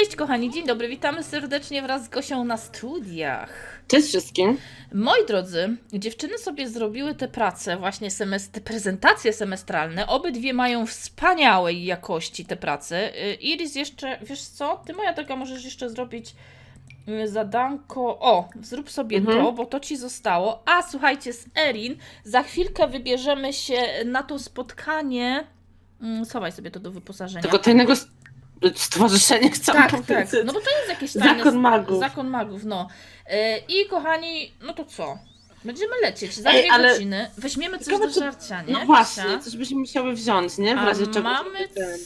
Cześć kochani, dzień dobry, witamy serdecznie wraz z Gosią na studiach. Cześć wszystkim. Moi drodzy, dziewczyny sobie zrobiły te prace, właśnie semest- te prezentacje semestralne. Obydwie mają wspaniałej jakości te prace. Y, Iris jeszcze, wiesz co, ty moja droga możesz jeszcze zrobić y, zadanko. O, zrób sobie Mhm. to, bo to ci zostało. A słuchajcie, z Erin za chwilkę wybierzemy się na to spotkanie. Mm, Schowaj sobie to do wyposażenia. Tego tajnego s- stowarzyszenia chciałam Tak, tak. No bo to jest jakieś tajne... Zakon magów. Zakon magów, no. E, I kochani, no to co? Będziemy lecieć za Ej, dwie ale- godziny. Weźmiemy coś Ciekawe, do czy- żarcia, nie? No właśnie, Kasia? coś byśmy musiały wziąć, nie? W A razie czego. mamy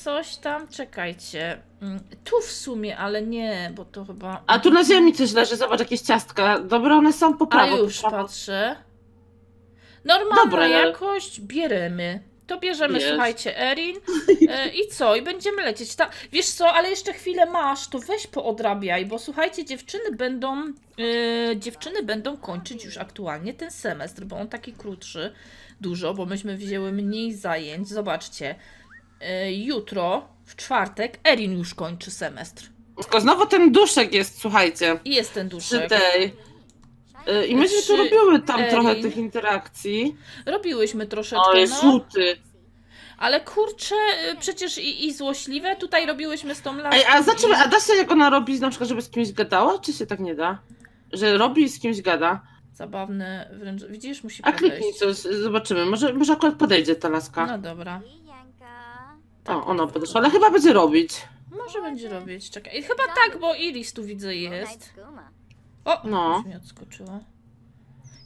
coś tam, czekajcie. Mm, Tu w sumie, ale nie, bo to chyba... A tu na ziemi coś leży, zobacz, jakieś ciastka. Dobre one są po A prawo. już po prawo. patrzę. Normalna Dobra, ja- jakość, bierzemy. To bierzemy, Jest. słuchajcie, Erin. E, I co? I będziemy lecieć. Ta, wiesz co, ale jeszcze chwilę masz, to weź poodrabiaj, bo słuchajcie, dziewczyny będą, e, dziewczyny będą kończyć już aktualnie ten semestr, bo on taki krótszy, dużo, bo myśmy wzięły mniej zajęć. Zobaczcie, e, jutro, w czwartek, Erin już kończy semestr. Tylko znowu ten duszek jest, słuchajcie. I jest ten Przy duszek. tej. Y, I myśmy tu robiły tam Erin. trochę tych interakcji. Robiłyśmy troszeczkę, Oj, no. Ale kurczę, y, przecież i, i złośliwe tutaj robiłyśmy z tą laską. Ej, a zobaczymy, i- a da się jak ona robi, na przykład, żeby z kimś gadała, czy się tak nie da? Że robi i z kimś gada. Zabawne wręcz. Widzisz, musi A kliknij podejść. coś, zobaczymy. Może, może akurat podejdzie ta laska. No dobra. O, ona podeszła, ale chyba będzie robić. Może będzie robić. Czekaj. Chyba tak, bo Iris tu widzę jest. O, No. już mi odskoczyła.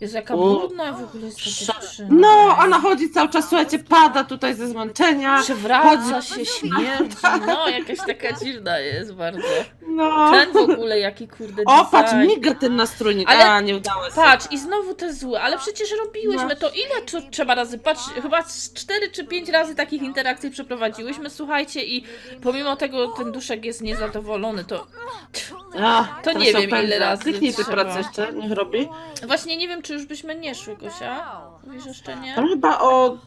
Jezu, jaka brudna w ogóle jest ta dziewczyna. No, ona chodzi cały czas, słuchajcie, pada tutaj ze zmęczenia. Przewraca się, śmierdzi. No, jakaś taka dziwna jest bardzo. No. Ten w ogóle, jaki kurde O, patrz, design. miga ten nastrójnik. Ale- A, nie udało się. Patrz, i znowu te złe, ale przecież robiłyśmy to. Ile to trzeba razy? Patrz, chyba z 4 czy 5 razy takich interakcji przeprowadziłyśmy, słuchajcie, i pomimo tego ten duszek jest niezadowolony, to To teraz nie się wiem, ile opędza. razy Kliknij tych trzeba. prac jeszcze, niech robi. właśnie nie wiem, czy już byśmy nie szły, Gosia. Mówisz jeszcze nie? Tam chyba o...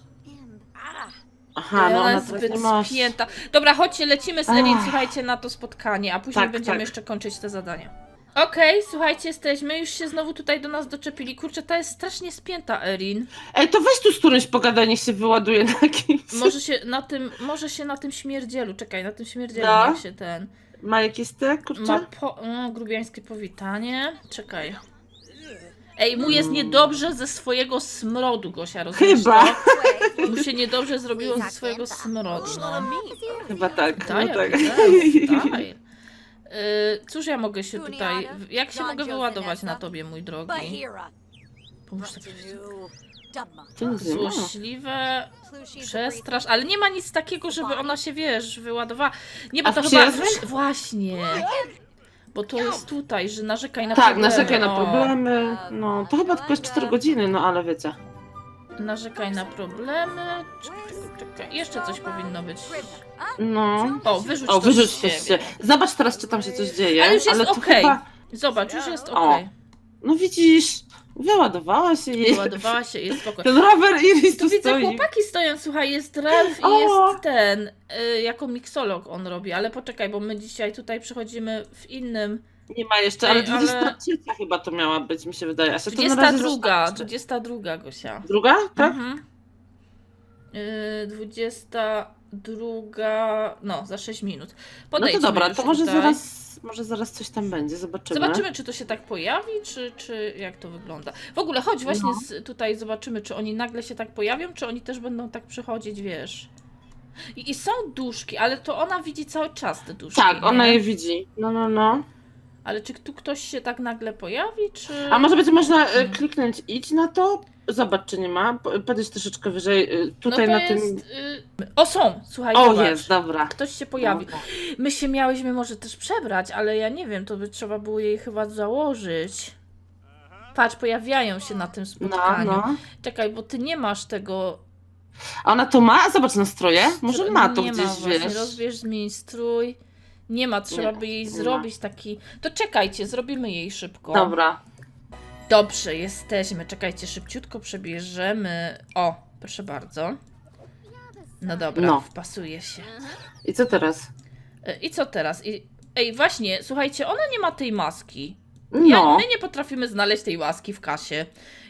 Aha, no ona ona jest teraz zbyt nie ma... spięta. Dobra, chodźcie, lecimy z Elin, Ach. słuchajcie, na to spotkanie, a później Tak, będziemy tak. jeszcze kończyć te zadania. Okej, słuchajcie, jesteśmy, już się znowu tutaj do nas doczepili. Kurczę, ta jest strasznie spięta, Erin. Ej, to weź tu z którymś pogadaj, niech się wyładuje na kimś. Może się na tym, może się na tym śmierdzielu, czekaj, na tym śmierdzielu No. niech się ten. Ma jakieś te, kurczę? Ma po, no, grubiańskie powitanie. Czekaj. Ej, mu jest niedobrze ze swojego smrodu, Gosia, rozumiesz Chyba. To? Mu się niedobrze zrobiło ze swojego smrodu, no. Chyba tak, Daj, no tak. daj, daj. Y, Cóż ja mogę się tutaj... Jak się mogę wyładować na tobie, mój drogi? Pomóż ma. Złośliwe, przestrasz, ale nie ma nic takiego, żeby ona się, wiesz, wyładowała. Nie, bo A to chyba... Właśnie. Bo to jest tutaj, że narzekaj na Tak, problemy. narzekaj na o. problemy. No, to chyba tylko jest 4 godziny, no ale wiecie. Narzekaj na problemy. Czekaj, czekaj. Jeszcze coś powinno być. No. O, wyrzuć O, to wyrzuć coś siebie. się. Zobacz teraz, czy tam się coś dzieje. Ale już jest to okej. Zobacz, już jest O, okej. No widzisz, wyładowała się jej. Wyładowała się, jest spokojnie. Ten rower Iris Tu tu widzę stoi. chłopaki stoją, słuchaj, jest Ralf i O! jest ten, y, jako miksolog on robi, ale poczekaj, bo my dzisiaj tutaj przychodzimy w innym. Nie ma jeszcze, ale Ej, ale- 23 chyba to miała być, mi się wydaje. A się to na razie 22, zostało. 22 Gosia. Druga? Tak? Mhm. Y, 22, no za 6 minut. No Podejdźmy to dobra, to może tutaj. zaraz, może zaraz coś tam będzie, zobaczymy. Zobaczymy, czy to się tak pojawi, czy, czy jak to wygląda. W ogóle chodź właśnie No. z, tutaj zobaczymy, czy oni nagle się tak pojawią, czy oni też będą tak przychodzić, wiesz. I, I są duszki, ale to ona widzi cały czas te duszki. Tak, ona nie? je widzi. No, no, no. Ale czy tu ktoś się tak nagle pojawi, czy... A może będzie można Mhm. kliknąć idź na to? Zobacz, czy nie ma. Po- Podejdź troszeczkę wyżej, e, tutaj no na jest, tym... y... O, są! Słuchaj, O, zobacz. jest, dobra. Ktoś się pojawi. Dobra. My się miałyśmy może też przebrać, ale ja nie wiem, to by trzeba było jej chyba założyć. Patrz, pojawiają się na tym No, spotkaniu. no. Czekaj, bo ty nie masz tego A ona to ma? Zobacz nastroje. Może Tr- ma to nie gdzieś, ma właśnie. wiesz. Rozbierz, zmień strój. Nie ma, trzeba Nie, by jej nie ma. zrobić taki. To czekajcie, zrobimy jej szybko. Dobra. Dobrze, jesteśmy. Czekajcie, szybciutko przebierzemy. O, proszę bardzo. No dobra, No. wpasuje się. I co teraz? E, I co teraz? I Ej, właśnie, słuchajcie, ona nie ma tej maski. Ja, No. my nie potrafimy znaleźć tej maski w kasie.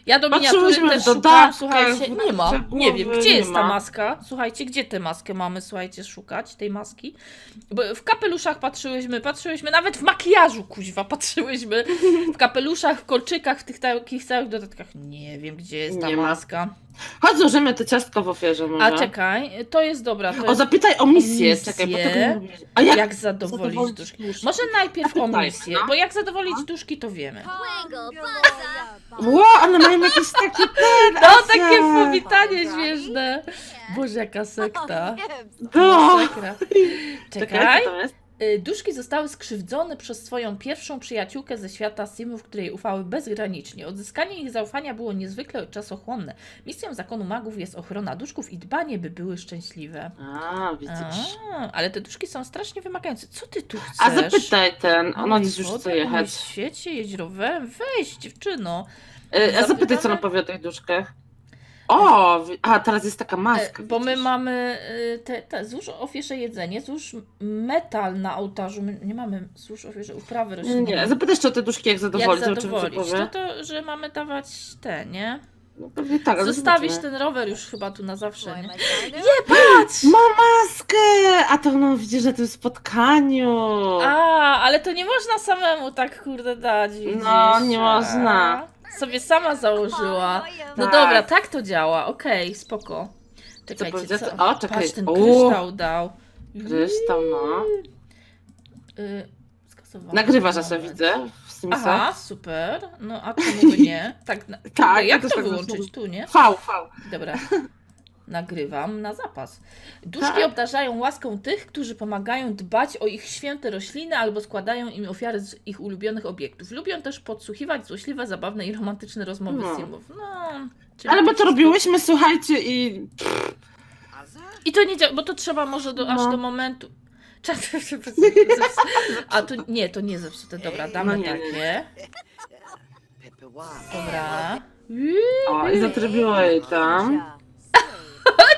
Ja do Patrzyłyśmy miniatury też w szukałam, dodatkach, słuchajcie, w nie ma, nie wiem, gdzie nie jest ta ma. maska? Słuchajcie, gdzie tę maskę mamy, słuchajcie, szukać tej maski? Bo w kapeluszach patrzyłyśmy, patrzyłyśmy, nawet w makijażu, kuźwa, patrzyłyśmy, w kapeluszach, w kolczykach, w tych takich całych dodatkach. Nie wiem, gdzie jest ta Nie ma. maska. Chodź, złożymy te ciastko w ofierze może. A czekaj, to jest dobra, to O, jest zapytaj o misję. misję. Czekaj, bo tego nie mówię. A jak, jak zadowolić zadowolić duszki. duszki? Może najpierw o misję, no. bo jak zadowolić duszki, to wiemy. Wiggle, buzza. Ło, one mają jakieś takie ten, No, Asia. takie powitanie śmieszne. Boże, jaka sekta. No. Czekaj, co to jest? Y, Duszki zostały skrzywdzone przez swoją pierwszą przyjaciółkę ze świata Simów, której ufały bezgranicznie. Odzyskanie ich zaufania było niezwykle czasochłonne. Misją zakonu magów jest ochrona duszków i dbanie, by były szczęśliwe. A, widzisz. A, ale te duszki są strasznie wymagające. Co ty tu chcesz? A zapytaj ten, ona Oj, gdzieś już chce jechać. W świecie, jedź rowerem, weź dziewczyno. E, A zapytaj, co Zapytamy? ona powie o tych duszkach. O, wi- a teraz jest taka E, maska. Bo my widzisz. mamy y, te, te złóż ofierze jedzenie, złóż metal na ołtarzu. My nie mamy złóż ofierze uprawy roślinne. nie, zapytaj jeszcze o te duszki, jak Jak zadowolić, zobaczymy, co zadowolić? powie. To to, że mamy dawać te, nie? No pewnie tak, ale Zostawisz zobaczymy. ten rower już chyba tu na zawsze, nie? Nie, Patrz! Ma maskę! A to no widzisz, że to jest w spotkaniu. A, ale to nie można samemu tak kurde dać, widzisz? No, nie można. Sobie sama założyła. No Tak. dobra, tak to działa, okej, spoko. Czekajcie, co? O, czekaj. Patrz, ten O. kryształ dał. Kryształ, no. Y, skasowane. Nagrywasz, widzę w Simsach. Aha, super. No a czemu by nie? Tak, na, Tak, jak ja to też tak wyłączyć? Tu, nie? V, V. Dobra. Nagrywam na zapas. Duszki Tak. obdarzają łaską tych, którzy pomagają dbać o ich święte rośliny albo składają im ofiary z ich ulubionych obiektów. Lubią też podsłuchiwać złośliwe, zabawne i romantyczne rozmowy No. simów. No. czyli Ale my to robiłyśmy, słuchajcie, i I to nie działa, bo to trzeba może do, aż No. do momentu. A to nie, to nie zepsute. Dobra, damy No takie. Dobra. o, i zatrybiło jej tam.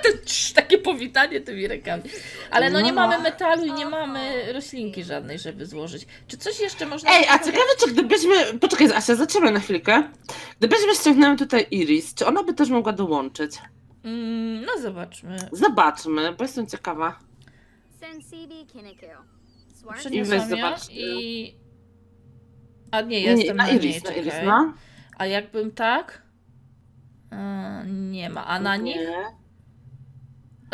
To takie powitanie tymi rękami. Ale no nie No. mamy metalu i nie mamy roślinki żadnej, żeby złożyć. Czy coś jeszcze można... Ej, a ciekawe, czy gdybyśmy... Poczekaj, Asia, zaczekaj na chwilkę. Gdybyśmy ściągnęły tutaj Iris, czy ona by też mogła dołączyć? Mm, no zobaczmy. Zobaczmy, bo jestem ciekawa. Przeniosłam ją zobacz. i... A nie, Nie, jestem nie, na, na niej, Iris, na Iris, no. A jakbym tak? E, nie ma. A na nich?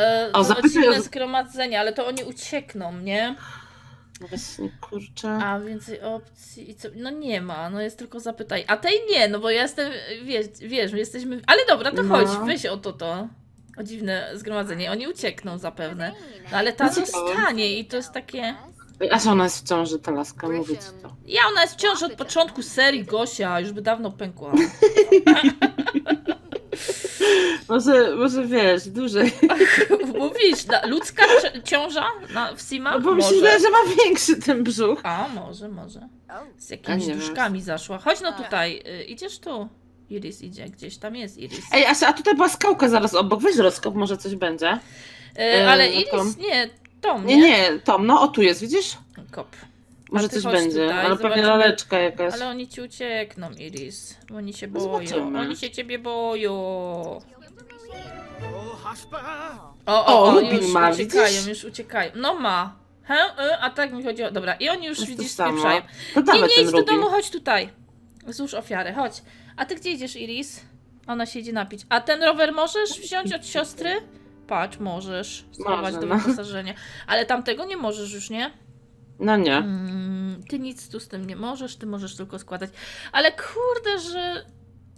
E, O, zapytaj o- zgromadzenie, ale to oni uciekną, nie? No Właśnie, kurczę. A więcej opcji i co? No nie ma, no jest tylko zapytaj. A tej nie, no bo ja jestem, wiesz, wiesz, my jesteśmy. Ale dobra, to No. chodź, weź o to to. O dziwne zgromadzenie. Oni uciekną zapewne. No ale ta No ciekawe. zostanie i to jest takie. Asia, ona jest w ciąży, ta laska, mówię ci to. Ja ona jest wciąż od początku serii Gosia, już by dawno pękła. Może, może wiesz, dłużej. Mówisz, na, ludzka ci- ciąża na, w Sima? No bo mi się Może. wydaje, że ma większy ten brzuch. A, może, może. Z jakimiś nie wiem. duszkami zaszła. Chodź no tutaj, y, idziesz tu. Iris idzie, gdzieś tam jest Iris. Ej, Asia, a tutaj była skałka zaraz obok, weź rozkop, może coś będzie. Y, ale to- Iris, nie, Tom, Nie, nie, Tom, no o tu jest, widzisz? Kop. Może coś chodź będzie, tutaj, ale pewnie zobaczymy. laleczka jakaś. Ale oni ci uciekną, Iris. Bo oni się No boją. zobaczymy. Oni się ciebie boją. O, O, o, o już ma, uciekają, widzisz? już uciekają. No ma. He, y, a tak mi chodziło. Dobra, i oni już widzisz spieprzają. To Nie, dawaj nie ten idź do Rubin. domu, chodź tutaj. Złóż ofiarę, chodź. A ty gdzie idziesz, Iris? Ona się idzie napić. A ten rower możesz wziąć od siostry? Patrz, możesz. Schować Może, do no. wyposażenia. Ale tamtego nie możesz już, nie? No nie. Mm, ty nic tu z tym nie możesz, ty możesz tylko składać. Ale kurde, że.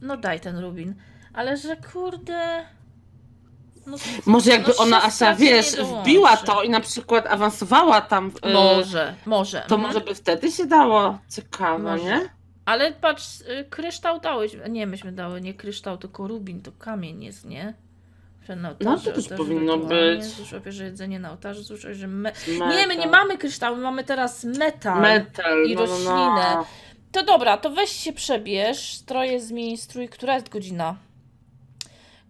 No daj ten rubin. Ale że kurde. No, Może jakby no, ona, Asia, nie wiesz, dołączy. wbiła to i na przykład awansowała tam, w- e, Może, może. to mhm. może by wtedy się dało. Ciekawe, Może. nie? Ale patrz, y, kryształ dałeś. Nie, myśmy dały nie kryształ, tylko rubin, to kamień jest, nie? Że na No, ołtarzu, to też ołtarzu powinno rytualnie, być. Złóż ofierze jedzenie na ołtarzu, złóż ofierze me... Metal. Nie, my nie mamy kryształu, my mamy teraz metal. Metal, i no, no, roślinę. no. To dobra, to weź się przebierz, stroje zmień strój. Która jest godzina?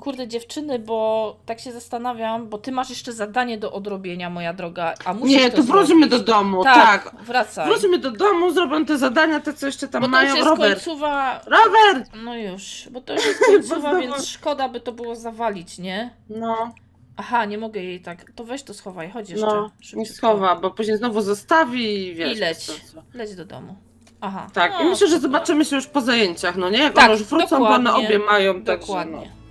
Kurde dziewczyny, bo tak się zastanawiam, bo ty masz jeszcze zadanie do odrobienia, moja droga, a musisz Nie, to to wróćmy zrobić. do domu, Tak, tak. wracaj. Wróćmy do domu, zrobią te zadania, te co jeszcze tam bo to mają. już jest Robert, końcowa... Robert! No już, bo to już jest końcowa, więc szkoda by to było zawalić, nie? No, Aha, nie mogę jej tak. To weź to schowaj, chodź jeszcze. no, nie szybciutko. schowa, bo później znowu zostawi i wiesz. I leć. co, co. Leć do domu. Aha. Tak, no, i myślę, że super. zobaczymy się już po zajęciach, no nie? Jak Tak, one już wrócą, bo one dokładnie. obie mają, także Dokładnie. no.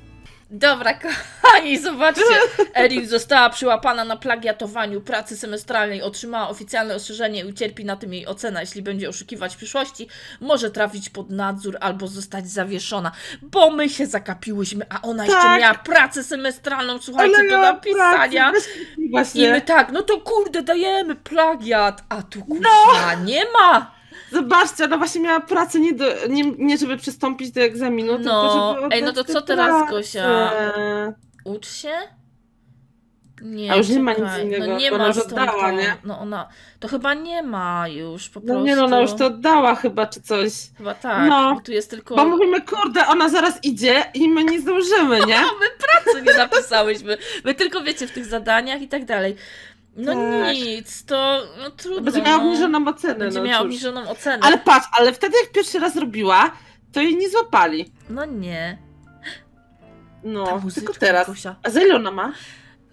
Dobra, kochani, zobaczcie. Erin została przyłapana na plagiatowaniu pracy semestralnej, otrzymała oficjalne ostrzeżenie i ucierpi na tym jej ocena. Jeśli będzie oszukiwać w przyszłości, może trafić pod nadzór albo zostać zawieszona. Bo my się zakapiłyśmy, a ona jeszcze Tak. miała pracę semestralną, słuchajcie, do miała napisania. pracę, bez- I Właśnie. my tak, no to kurde, dajemy plagiat, a tu kurwa nie ma. Zobaczcie, ona właśnie miała pracę nie, do, nie, nie żeby przystąpić do egzaminu, No, tylko żeby ej, no oddać to tę co teraz, pracę. Gosia? Ucz się? Nie, A już nie ma nic czekaj, innego, No nie bo ona ma już stąd oddała, to. nie? No ona, to chyba nie ma już po prostu. No nie no, ona już to oddała chyba, czy coś. Chyba tak, No. bo tu jest tylko... Bo mówimy, kurde, ona zaraz idzie i my nie zdążymy, nie? A my pracy nie napisałyśmy. My tylko wiecie w tych zadaniach i tak dalej. No Tak. nic, to no trudno. Będzie miała no. obniżoną ocenę, Będzie no miała cóż. obniżoną ocenę. Ale patrz, ale wtedy jak pierwszy raz robiła, to jej nie złapali. No nie. Ta No, muzyczka, tylko teraz. Gosia. A za ile ona ma?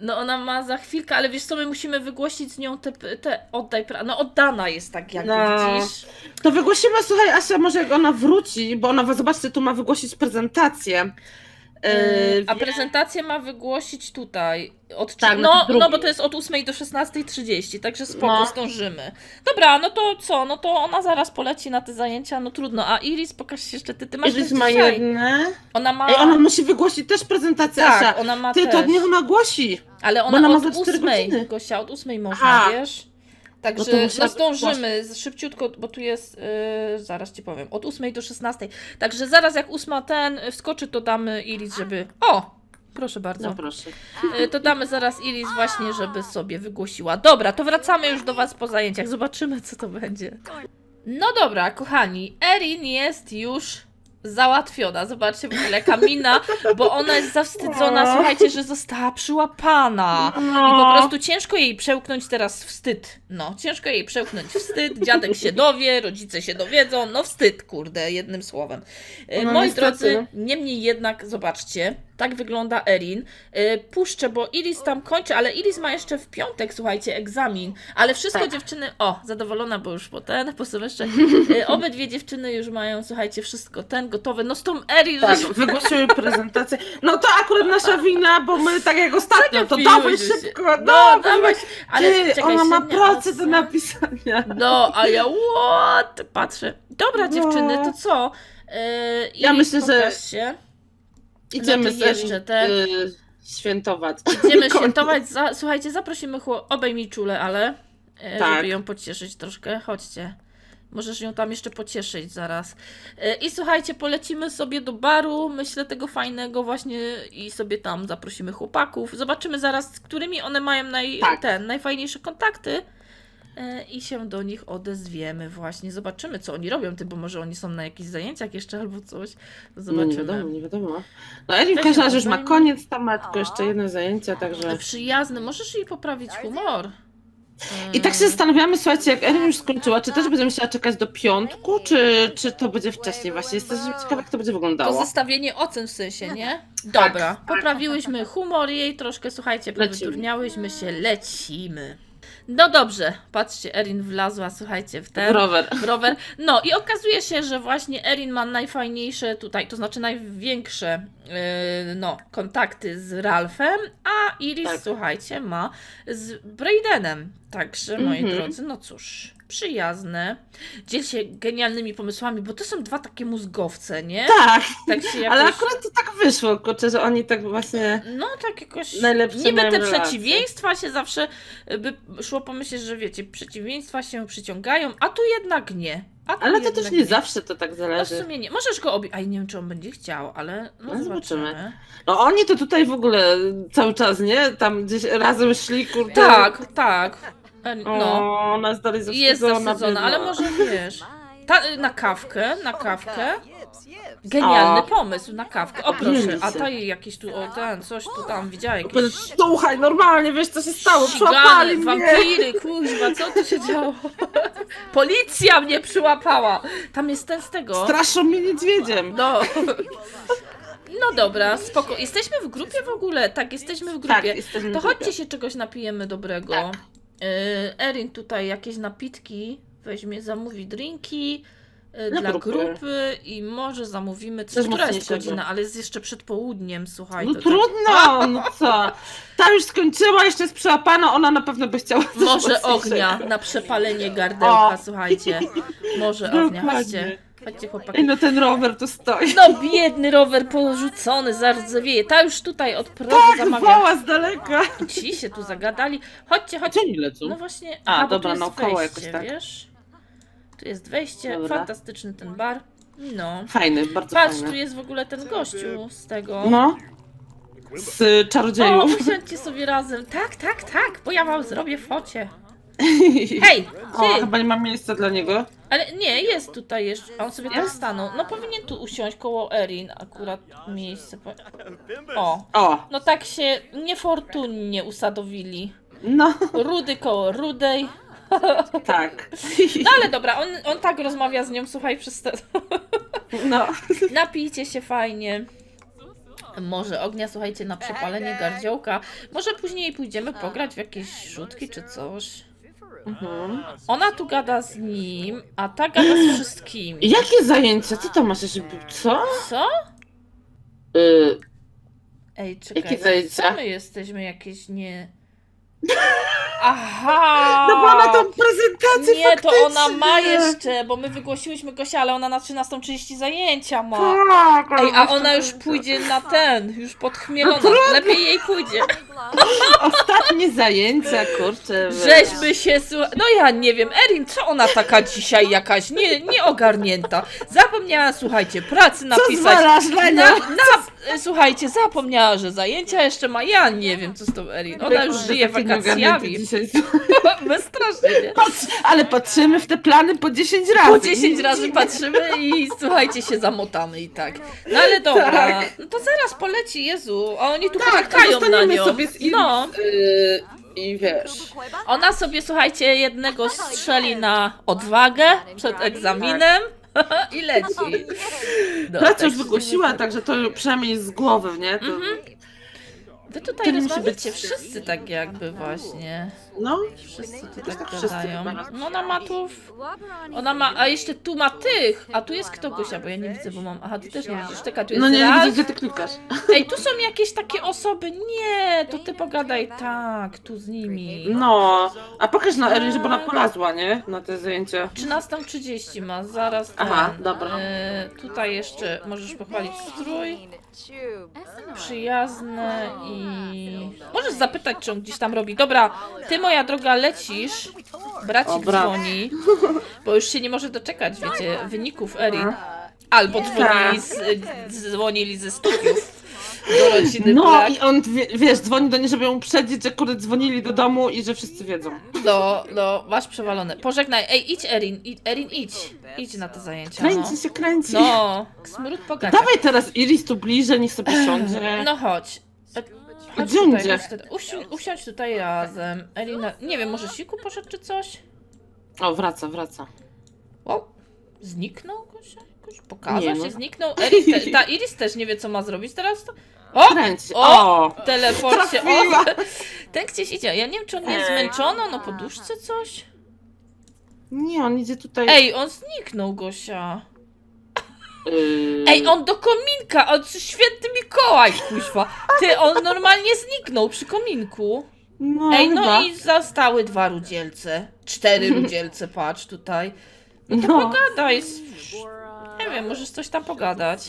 No ona ma za chwilkę, ale wiesz co, my musimy wygłosić z nią te, te oddaj pra... No oddana jest tak jak No. widzisz. To wygłosimy, słuchaj, Asia, może jak ona wróci, bo ona, zobaczcie, tu ma wygłosić prezentację. Yy, A wie- prezentację ma wygłosić tutaj. Od, Tak, no, tym no bo to jest od 8 do 16.30, także spoko, No. zdążymy. Dobra, no to co? No to ona zaraz poleci na te zajęcia, no trudno. A Iris, pokaż się jeszcze, ty, ty masz Iris też ma dzisiaj. jedne. Ona ma... Ej, ona musi wygłosić też prezentację, tak, Asia. ona ma Ty, też. to niech ona głosi. Ale ona, ona ma od za cztery 8, godziny. Gosia, od 8 można, Aha. wiesz? No Także no, musiała zdążymy szybciutko, bo tu jest, yy, zaraz ci powiem, od 8 do 16. Także zaraz jak 8 ten y, wskoczy, to damy Iris, żeby... O! Proszę bardzo. No proszę. Y, To damy zaraz Iris właśnie, żeby sobie wygłosiła. Dobra, to wracamy już do Was po zajęciach. Zobaczymy, co to będzie. No dobra, kochani. Erin jest już załatwiona. Zobaczcie w ogóle Kamina, bo ona jest zawstydzona, słuchajcie, że została przyłapana. I po No. prostu ciężko jej przełknąć teraz wstyd. No, ciężko jej przełknąć wstyd. Dziadek się dowie, rodzice się dowiedzą. No wstyd, kurde, jednym słowem. E, No, Moi niestety. drodzy, niemniej jednak, zobaczcie, tak wygląda Erin. E, Puszczę, bo Iris tam kończy, ale Iris ma jeszcze w piątek, słuchajcie, egzamin. Ale wszystko Tak. dziewczyny, o, zadowolona, bo już po ten, po semestrze. E, Obydwie dziewczyny już mają, słuchajcie, wszystko ten gotowe. No z tą Erin, Tak, wygłosiły prezentację. No to akurat nasza wina, bo my tak jak ostatnio, to dawaj szybko, No, no, dawaj. Ale Ty, czekaj, ona ma pracę do napisania. No, a ja what? Patrzę. Dobra, No. dziewczyny, to co? Yy, Ja myślę, że- się. Idziemy No to z jeszcze te- y, świętować. Idziemy świętować. Za, słuchajcie, zaprosimy chło- obej mi czule, ale e, Tak. żeby ją pocieszyć troszkę. Chodźcie. Możesz ją tam jeszcze pocieszyć zaraz. E, I słuchajcie, polecimy sobie do baru, myślę tego fajnego właśnie i sobie tam zaprosimy chłopaków. Zobaczymy zaraz, z którymi one mają naj, Tak. ten, najfajniejsze kontakty. E, I się do nich odezwiemy właśnie. Zobaczymy, co oni robią, ty, bo może oni są na jakichś zajęciach jeszcze albo coś. No Zobaczymy. nie wiadomo, nie wiadomo. No Erin w każdym razie już ma koniec, tam ma tylko jeszcze jedno zajęcie, także... Przyjazny, możesz jej poprawić humor. I tak się zastanawiamy, słuchajcie, jak Erin już skończyła, czy też będziemy musiała czekać do piątku, czy, czy to będzie wcześniej właśnie? Jesteśmy ciekawe, jak to będzie To wyglądało. zestawienie ocen w sensie, nie? Dobra, tak. poprawiłyśmy humor jej, troszkę, słuchajcie, Lecimy. powyturniałyśmy się, lecimy. No dobrze, patrzcie, Erin wlazła, słuchajcie, w ten Rower. rower. No i okazuje się, że właśnie Erin ma najfajniejsze tutaj, to znaczy największe yy, no, kontakty z Ralphem, a Iris, Tak. słuchajcie, ma z Braidenem. Także, moi Mhm. drodzy, no cóż, przyjazne. Dziel się genialnymi pomysłami, bo to są dwa takie mózgowce, nie? Tak, Tak się ale jakoś... akurat to tak wyszło, kurczę, że oni tak właśnie... No tak jakoś. Najlepsze Niby te relacje. przeciwieństwa się zawsze y, by szło pomyśleć, że wiecie, przeciwieństwa się przyciągają, a tu jednak nie. Tu Ale to też nie zawsze to tak No w zależy. sumie nie. Możesz go obie... A nie wiem, czy on będzie chciał, ale no, No, zobaczymy. zobaczymy. No oni to tutaj w ogóle cały czas, nie? Tam gdzieś razem szli, kurde. Tak, tak. E, No. O, ona jest dalej Jest zawstydzona. zasadzona, ale może wiesz. Ta, y, na kawkę, na kawkę. Genialny O. pomysł na kawkę. O proszę, a ta jej jakieś tu, o ten, coś tu tam widziała, jakieś Słuchaj, normalnie, wiesz co się stało? Przyłapali mnie! wampiry, kuźwa, co tu się działo? Policja mnie przyłapała. Tam jest ten z tego. Straszą mnie niedźwiedziem. No. No dobra, spoko. Jesteśmy w grupie w ogóle? Tak, jesteśmy w Tak, grupie. jesteśmy To w grupie. chodźcie się czegoś napijemy dobrego. Tak. Y, Erin tutaj jakieś napitki weźmie, zamówi drinki Dla dla grupy. grupy i może zamówimy coś. Która jest godzina, ale jest jeszcze przed południem, słuchaj. No trudno, no co? Ta już skończyła, jeszcze jest przyłapana, ona na pewno by chciała Tak. Może ognia na przepalenie gardełka, O. słuchajcie. Może ognia. Dokładnie. Chodźcie, chodźcie Ej, chłopaki. no ten rower tu stoi. No biedny rower porzucony, zardzewieje. Ta już tutaj od progu Tak, zamawia. woła z daleka. Ci się tu zagadali. Chodźcie, chodźcie. Gdzie oni lecą? No właśnie, A, bo dobra, jest naokoło wejście, jakoś tak. wiesz? Tu jest wejście, Dobra. fantastyczny ten bar. No. Fajny, bardzo Patrz, fajny. tu jest w ogóle ten gościu z tego. No. Z y, O, czarodziejów. usiądźcie sobie razem. Tak, tak, tak, bo ja wam zrobię focie. Hej, O, ty! chyba nie ma miejsca dla niego. Ale nie, jest tutaj jeszcze. a On sobie tak Jest? stanął. No powinien tu usiąść koło Erin akurat miejsce. po- O. O, No tak się niefortunnie usadowili. no, Rudy koło rudej. tak. No ale dobra, on, on tak rozmawia z nią, słuchaj, przez te... No. Napijcie się fajnie. Może ognia, słuchajcie, na przepalenie gardziołka. Może później pójdziemy pograć w jakieś rzutki czy coś. Mhm. Ona tu gada z nim, a ta gada z wszystkimi. Jakie zajęcia? Co to masz? jeszcze? Co? Co? Y, Ej, czekaj, Jakie zajęcia? co my jesteśmy jakieś nie... Aha! no bo ona tą prezentację Nie, to faktycznie. ona ma jeszcze, bo my wygłosiłyśmy Gosia, ale ona na 13.30 zajęcia ma. Tak, Ej, a ona już pójdzie na ten, już podchmielona. Lepiej jej pójdzie. Ostatnie zajęcia, kurczę. Żeśmy się słucha... No ja nie wiem, Erin, co ona taka dzisiaj jakaś nie, nieogarnięta? Zapomniała, słuchajcie, pracy Co napisać. zwalasz, Lenia? Na, na, słuchajcie, zapomniała, że zajęcia jeszcze ma. Ja nie wiem, co z tą Erin. Ona już żyje takie wakacjami. dzisiaj. Bezstrasznie, nie? Patrz, ale patrzymy w te plany po 10 razy. Po 10 razy patrzymy i słuchajcie, się zamotamy i tak. No ale dobra, Tak. no to zaraz poleci, Jezu, a oni tu Tak, poczekają na nią. sobie z No, y, I wiesz. ona sobie, słuchajcie, jednego strzeli na odwagę przed egzaminem i leci. No, Pracę już tak. wygłosiła, także to przynajmniej z głowy, nie? To, Mhm. Wy tutaj musi rozmawiacie być- wszyscy tak jakby właśnie. No, Wszyscy tu tak tak wszyscy gadają. chyba. No ona ma tu... w- Ona ma... A jeszcze tu ma tych! A tu jest kto Gosia, bo ja nie widzę, bo mam... Aha, ty też nie widzisz. Czekaj, tu jest no nie Ralf. widzę, gdzie ty klikasz. Ej, tu są jakieś takie osoby. Nie, to ty pogadaj tak, tu z nimi. No, a pokaż na Erin, żeby ona polazła, nie? Na te zajęcia. 13.30 ma, zaraz ten, Aha, dobra. E, tutaj jeszcze możesz pochwalić strój. Przyjazne i... Możesz zapytać, czy on gdzieś tam robi. Dobra, ty moja droga lecisz. Bracik O, brat. dzwoni, bo już się nie może doczekać, wiecie, wyników Erin. Albo dzwonili, z, dzwonili ze studiów do rodziny No Black. i on, wie, wiesz, dzwoni do niej, żeby ją uprzedzić, że kurde dzwonili do domu i że wszyscy wiedzą. No, no, masz przewalone. Pożegnaj. Ej, idź Erin, idź, Erin, idź. Idź na te zajęcia. No, Kręci się, kręci. no smród pogada. Dawaj teraz Iris tu bliżej, niech sobie siądzie. No chodź. E, Chodź Gdzie tutaj, chodź tutaj. Usi usiądź tutaj razem. Elina, nie wiem, może siku poszedł czy coś? O, wraca, wraca. Wow. Zniknął Gosia? Jakoś pokazał się, zniknął. Erin, te, ta Iris też nie wie, co ma zrobić teraz. To... O! Kręci. O! O! Teleport się. Trafiła. O! Ten gdzieś idzie. Ja nie wiem, czy on jest Ej. zmęczony, no poduszce coś. Nie, on idzie tutaj. Ej, on zniknął, Gosia. Yy, Ej, on do kominka, on święty Mikołaj, kuźwa. Ty, on normalnie zniknął przy kominku. No, Ej, no chyba. i zostały dwa rudzielce. Cztery rudzielce, patrz tutaj. No to No. pogadaj. z- Nie wiem, możesz coś tam pogadać.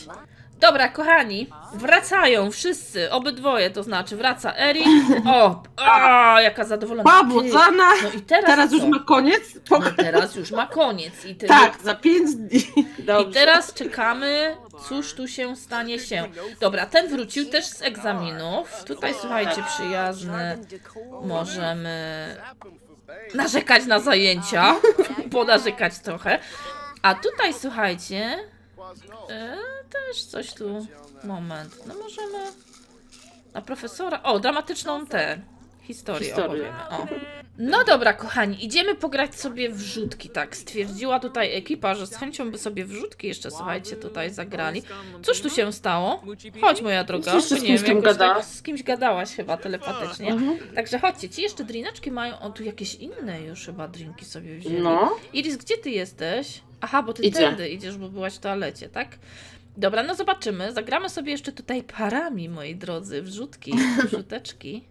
Dobra, kochani, wracają wszyscy, obydwoje, to znaczy wraca Erin. O, o jaka zadowolona. Ty, Pobudzona. No i teraz Teraz już co? ma koniec? Po... No teraz już ma koniec. I ty Tak, za pięć dni. Dobrze. I teraz czekamy, cóż tu się stanie się. Dobra, ten wrócił też z egzaminów. Tutaj słuchajcie, przyjazny. Możemy narzekać na zajęcia, ponarzekać trochę. A tutaj słuchajcie, E, też coś tu. Moment. No możemy. Na profesora. O, dramatyczną tę historię Historię. opowiemy. O. No dobra, kochani, idziemy pograć sobie w rzutki, tak. Stwierdziła tutaj ekipa, że z chęcią by sobie wrzutki jeszcze, słuchajcie, tutaj zagrali. Cóż tu się stało? Chodź, moja droga. Jeszcze z kimś tam gada. tak z kimś gadałaś chyba telepatycznie. Mhm. Także chodźcie, ci jeszcze drineczki mają. O, tu jakieś inne już chyba drinki sobie wzięli. No. Iris, gdzie ty jesteś? Aha, bo ty Idzie. tędy idziesz, bo byłaś w toalecie, tak? Dobra, no zobaczymy. Zagramy sobie jeszcze tutaj parami, moi drodzy, wrzutki, wrzuteczki.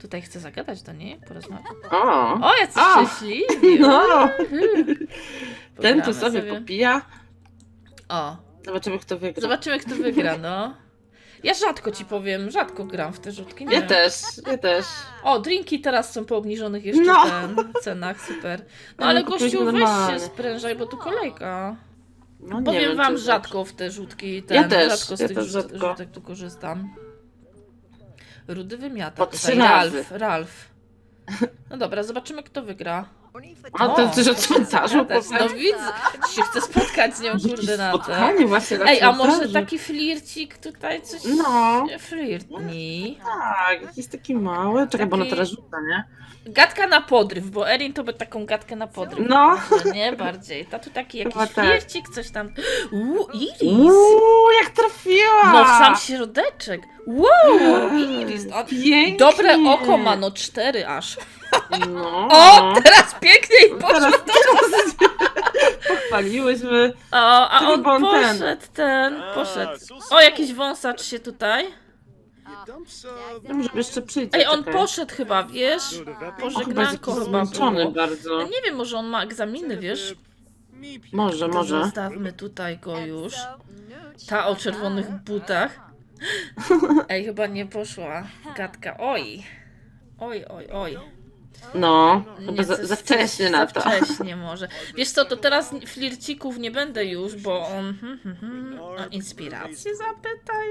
Tutaj chcę zagadać do niej, porozmawiać. O. O, jacy A. szczęśliwi! No. Ten Pogramy tu sobie popija. O, Zobaczymy, kto wygra. zobaczymy, kto wygra, no. Ja rzadko ci powiem, rzadko gram w te rzutki. Nie Ja wiem. też, ja też. O, drinki teraz są po obniżonych jeszcze No. ten, cenach, super. No Ale kupiliśmy gościu, weź normalnie. się sprężaj, bo tu kolejka. No, nie Powiem wiem, wam, czy- rzadko w te rzutki ten, Ja też, rzadko z ja tych też rzut- rzadko. rzutek tu korzystam. Rudy wymiata Po tutaj. trzy razy. Ralf, Ralf. No dobra, zobaczymy kto wygra. A ten coś o cmentarzu Ja też, no widzę, się chcę spotkać z nią, kurde na to. Spotkanie właśnie na Ej, a może taki flircik tutaj coś No. flirtni? Tak, jakiś taki mały. Czekaj, bo ona Taki- teraz rzuca, nie? Gadka na podryw, bo Erin to by taką gadkę na podryw. No. może, Nie, bardziej. Ta tu taki jakiś tak. flircik, coś tam. Uuu, Iris! Uuu, jak trafiła! No w sam środeczek. Wow, Iris. Pięknie. dobre oko ma, no cztery aż. No. O, teraz piękniej poszło. Teraz, teraz pochwaliłyśmy. O, a on ten. poszedł, ten, poszedł. O, jakiś wąsacz się tutaj. Może jeszcze przyjdzie. Ej, on czekaj. poszedł chyba, wiesz? Chyba Pożegnanko jakiś chyba zmęczony było. bardzo. No nie wiem, może on ma egzaminy, wiesz? Może, To może. zostawmy tutaj go już. Ta o czerwonych butach. Ej, chyba nie poszła gadka. Oj. Oj, oj, oj. No, Nie, chyba za, za wcześnie na za to. wcześnie może. Wiesz co, to teraz flircików nie będę już, bo on... Hmm, hmm, hmm, o inspirację zapytaj.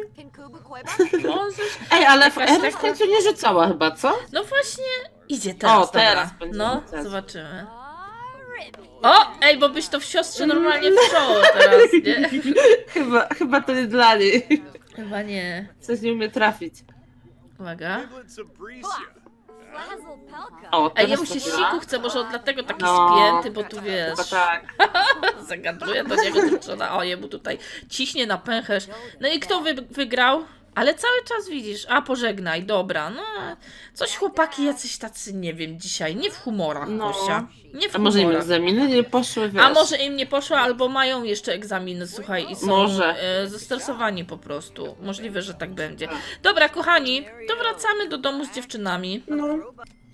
Możesz? Ej, ale w Jakaś w taka- końcu nie rzucała chyba, co? No właśnie, idzie teraz, O, teraz dobra. będzie No, rzucać. zobaczymy. O, ej, bo byś to w siostrze normalnie w czoło teraz, nie? Chyba, chyba to nie dla niej. Chyba nie. Coś nie umie trafić. Uwaga. O, teraz jemu się siku chce, może on dlatego taki No, spięty, bo tu wiesz, Chyba tak. zagaduje do niego dziewczyna, o jemu tutaj ciśnie na pęcherz. No i kto wy wygrał? Ale cały czas widzisz, a pożegnaj, dobra, no coś chłopaki jacyś tacy, nie wiem, dzisiaj, nie w humorach, No. Gosia, nie w A może im humorach. egzaminy nie poszły, wiesz? A może im nie poszło, albo mają jeszcze egzaminy, słuchaj, i są Może. E, zestresowani po prostu. Możliwe, że tak będzie. Dobra, kochani, to wracamy do domu z dziewczynami. No.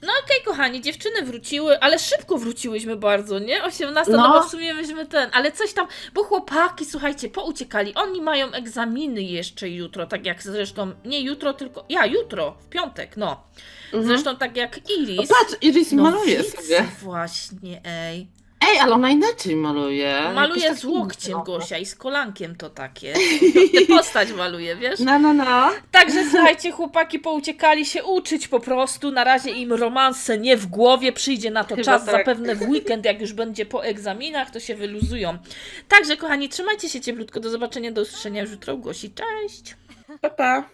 No okej, kochani, dziewczyny wróciły, ale szybko wróciłyśmy bardzo, nie? 18, no, No. bo w sumie myśmy ten, ale coś tam, bo chłopaki, słuchajcie, pouciekali, oni mają egzaminy jeszcze jutro, tak jak zresztą, nie jutro, tylko, ja, jutro, w piątek, no. Mhm. Zresztą tak jak O, Iris. patrz, Iris no maluje widzę sobie. właśnie, ej. Ej, ale ona inaczej maluje. Maluje Jakoś z tak łokciem. Gosia i z kolankiem to takie. Tę postać maluje, wiesz? No, no, no. Także słuchajcie, chłopaki pouciekali się uczyć po prostu. Na razie im romanse nie w głowie. Przyjdzie na to Chyba czas tak. zapewne w weekend, jak już będzie po egzaminach, to się wyluzują. Także kochani, trzymajcie się cieplutko. Do zobaczenia, do usłyszenia już jutro Gosi. Cześć! Pa, pa.